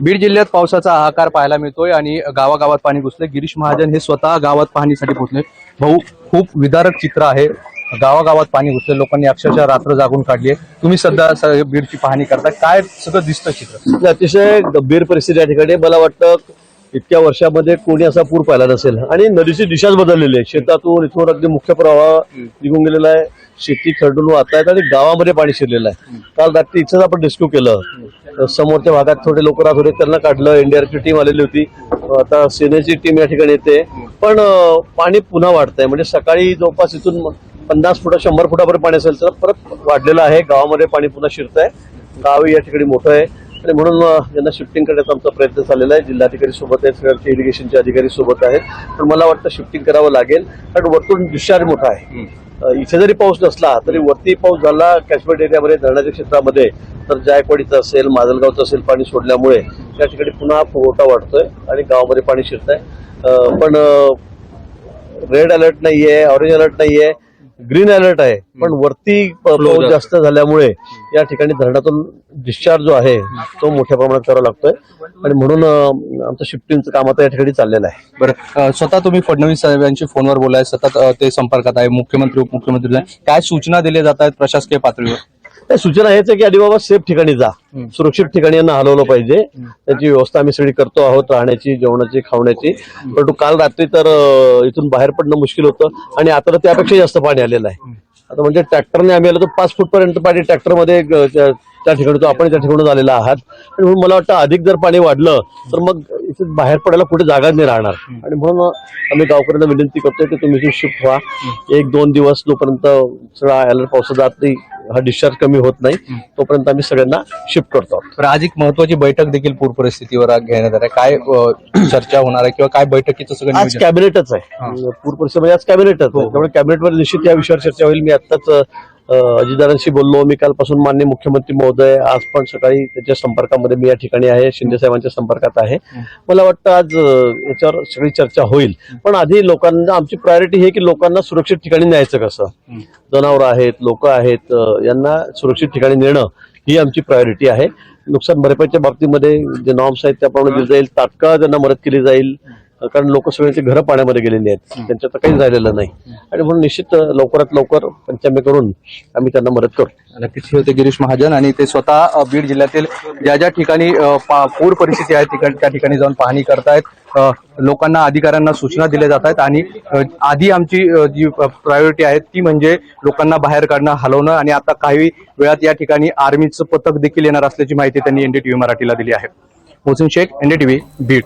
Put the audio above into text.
बीड जिल्ह्यात पावसाचा हाहाकार पाहायला मिळतोय आणि गावागावात पाणी घुसले गिरीश महाजन हे स्वतः गावात पाहणीसाठी पोहोचले. भाऊ खूप विदारक चित्र आहे. गावागावात पाणी घुसले लोकांनी अक्षरशः रात्र जागून काढली आहे. तुम्ही सध्या बीडची पाहणी करता काय सगळं दिसतं चित्र? अतिशय गंभीर परिस्थिती या ठिकाणी. मला वाटतं इतक्या वर्षामध्ये कोणी असा पूर पाहिला नसेल. आणि नदीची दिशाच बदललेली आहे. शेतातून इथून अगदी मुख्य प्रवाह निघून गेलेला आहे. शेती खरडून वाहत आहेत आणि गावामध्ये पाणी शिरलेलं आहे. काल रात्री इथंच आपण रेस्क्यू केलं. समोरच्या भागात थोडे लोक राहत होते त्यांना काढलं. एनडीआरची टीम आलेली होती. आता सेनेची टीम या ठिकाणी येते. पण पाणी पुन्हा वाढतंय. म्हणजे सकाळी जवळपास इथून पन्नास फुटा शंभर फुटापर्यंत पाणी असेल तर परत वाढलेलं आहे. गावामध्ये पाणी पुन्हा शिरतंय. गाव या ठिकाणी मोठं आहे. आणि म्हणून यांना शिफ्टिंग करण्याचा आमचा प्रयत्न झालेला आहे. जिल्हाधिकारी सोबत आहेत. सगळ्यांचे इरिगेशनचे अधिकारी सोबत आहेत. पण मला वाटतं शिफ्टिंग करावं लागेल. कारण वरतून डिस्चार्ज मोठा आहे. इथे जरी पाऊस नसला तरी वरती पाऊस झाला कॅशमेंट एरियामध्ये धरणाच्या क्षेत्रामध्ये तर जायकवाडीचं असेल माजलगावचं असेल पाणी सोडल्यामुळे त्या ठिकाणी पुन्हा फुगवटा वाढतोय आणि गावामध्ये पाणी शिरत आहे पण रेड अलर्ट नाहीये ऑरेंज अलर्ट नाहीये. ग्रीन अलर्ट आहे. पण वरती पाऊस जास्त. झाल्यामुळे या ठिकाणी धरणातून डिस्चार्ज जो आहे तो मोठ्या प्रमाणात करावा लागतोय. आणि म्हणून आमचं शिफ्टिंगचं काम आता या ठिकाणी चाललेलं आहे. बरं स्वतः तुम्ही फडणवीस साहेबांशी फोनवर बोलाय सतत ते संपर्कात आहे मुख्यमंत्री उपमुख्यमंत्री. काय सूचना दिल्या जात आहेत प्रशासकीय पातळीवर? सूचना हेच आहे की आधी बाबा सेफ ठिकाणी जा. सुरक्षित ठिकाणी यांना हलवलं पाहिजे. त्याची व्यवस्था आम्ही सगळी करतो आहोत राहण्याची जेवणाची खावण्याची. परंतु काल रात्री तर इथून बाहेर पडणं मुश्किल होतं आणि आता तर त्यापेक्षा जास्त पाणी आलेलं आहे. आता म्हणजे ट्रॅक्टरने आम्ही आलो तर पाच फूट पर्यंत पाणी ट्रॅक्टरमध्ये त्या ठिकाणी तो आपण त्या ठिकाणी आलेला आहात. आणि म्हणून मला वाटतं अधिक जर पाणी वाढलं तर मग इथून बाहेर पडायला कुठे जागा नाही राहणार. आणि म्हणून आम्ही गावकऱ्यांना विनंती करतोय की तुम्ही शिफ्ट व्हा. एक दोन दिवस जोपर्यंत सगळा अलर्ट पावसा जात नाही हा डिस्चार्ज कमी होत नाही. तोपर्यंत आम्ही सगळ्यांना शिफ्ट करतो. तर आज एक महत्वाची बैठक देखील पूर परिस्थितीवर घेण्यात आहे काय चर्चा होणार आहे किंवा काय बैठकीचं सगळं आज? कॅबिनेटच आहे. पूर परिषद म्हणजे आज कॅबिनेटच आहे. त्यामुळे कॅबिनेटवर निश्चित या विषयावर चर्चा होईल. मी आत्ताच अं, अजितदारांशी बोललो. मी कालपासून मान्य मुख्यमंत्री महोदय आज पण सकाळी त्याच्या संपर्कामध्ये मी या ठिकाणी आहे. शिंदे साहेबांच्या संपर्कात आहे. मला वाटतं आज याच्यावर सगळी चर्चा होईल. पण आधी लोकांना आमची प्रायोरिटी ही की लोकांना सुरक्षित ठिकाणी न्यायचं कसं? जनावरं आहेत लोक आहेत यांना सुरक्षित ठिकाणी नेणं ही आमची प्रायोरिटी आहे. नुकसान भरपाईच्या बाबतीमध्ये जे नॉर्म्स आहेत त्याप्रमाणे दिली जाईल. तात्काळ त्यांना मदत केली जाईल. कारण लोक सगळ्यांची घरं पाण्यामध्ये गेलेली आहेत. त्यांच्यात तर काहीच राहिलेलं नाही. आणि म्हणून निश्चित लवकरात लवकर पंचमी करून आम्ही त्यांना मदत करू. नक्कीच. होते गिरीश महाजन आणि ते स्वतः बीड जिल्ह्यातील ज्या ज्या ठिकाणी पूर परिस्थिती आहे ठिकाणी त्या ठिकाणी जाऊन पाहणी करतायत. लोकांना अधिकाऱ्यांना सूचना दिल्या जात आहेत आणि आधी आमची जी प्रायोरिटी आहे ती म्हणजे लोकांना बाहेर काढणं हलवणं आणि आता काही वेळात या ठिकाणी आर्मीचं पथक देखील येणार असल्याची माहिती त्यांनी एनडीटीव्ही मराठीला दिली आहे. मोहसिन शेख एनडीटीव्ही बीड.